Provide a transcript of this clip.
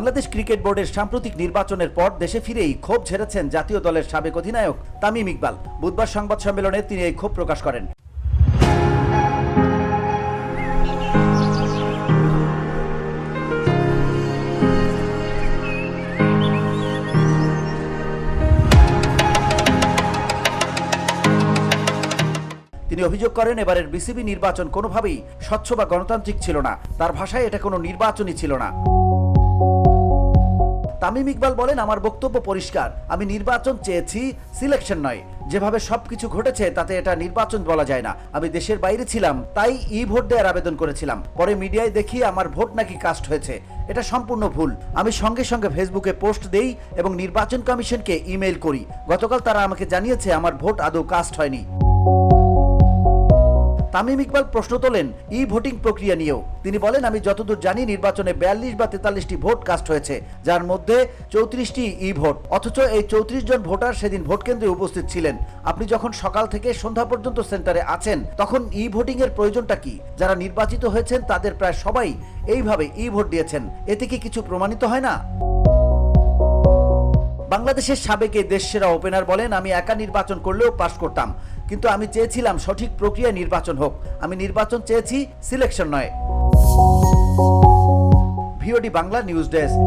Bangladesh cricket বোর্ডের সাম্প্রতিক নির্বাচনের পর দেশে ফিরেই ক্ষোভ ঝেড়েছেন জাতীয় দলের সাবেক অধিনায়ক তামিম ইকবাল। বুধবার সংবাদ সম্মেলনে তিনি এই ক্ষোভ প্রকাশ করেন। তিনি অভিযোগ করেন, এবারের বিসিবি নির্বাচন কোনোভাবেই স্বচ্ছ বা গণতান্ত্রিক ছিল না। তার ভাষায় এটা কোনো নির্বাচনই ছিল না। তামিম ইকবাল বলেন, আমার বক্তব্য পরিষ্কার। আমি নির্বাচন চেয়েছি সিলেকশন নয়। যেভাবে সবকিছু ঘটেছে, তাতে এটা নির্বাচন বলা যায় না। আমি দেশের বাইরে ছিলাম, তাই ই ভোট দেওয়ার আবেদন করেছিলাম। পরে মিডিয়ায় দেখি আমার ভোট নাকি কাস্ট হয়েছে। এটা সম্পূর্ণ ভুল। আমি সঙ্গে সঙ্গে ফেসবুকে পোস্ট দেই এবং নির্বাচন কমিশনকে ইমেল করি। গতকাল তারা আমাকে জানিয়েছে, আমার ভোট আদৌ কাস্ট হয়নি। তামিম ইকবাল প্রশ্ন তোলেন, ই ভোটিং প্রক্রিয়া নিয়েও? তিনি বলেন, আমি যতদূর জানি, নির্বাচনে বিয়াল্লিশ বা তেতাল্লিশটি ভোট কাস্ট হয়েছে, যার মধ্যে চৌত্রিশটি ই ভোট। অথচ এই চৌত্রিশ জন ভোটার সেদিন ভোট কেন্দ্রে উপস্থিত ছিলেন। আপনি যখন সকাল থেকে সন্ধ্যা পর্যন্ত সেন্টারে আছেন, তখন ই ভোটিং এর প্রয়োজনটা কি? যারা নির্বাচিত হয়েছেন, তাদের প্রায় সবাই এইভাবে ই ভোট দিয়েছেন। এতে কি কিছু প্রমাণিত হয় না? বাংলাদেশের সাবেক এই দেশসেরা ওপেনার বলেন, আমি একা নির্বাচন করলেও পাশ করতাম। কিন্তু আমি চেয়েছিলাম সঠিক প্রক্রিয়া নির্বাচন হোক। আমি নির্বাচন চেয়েছি সিলেকশন নয়। VOD Bangla news desk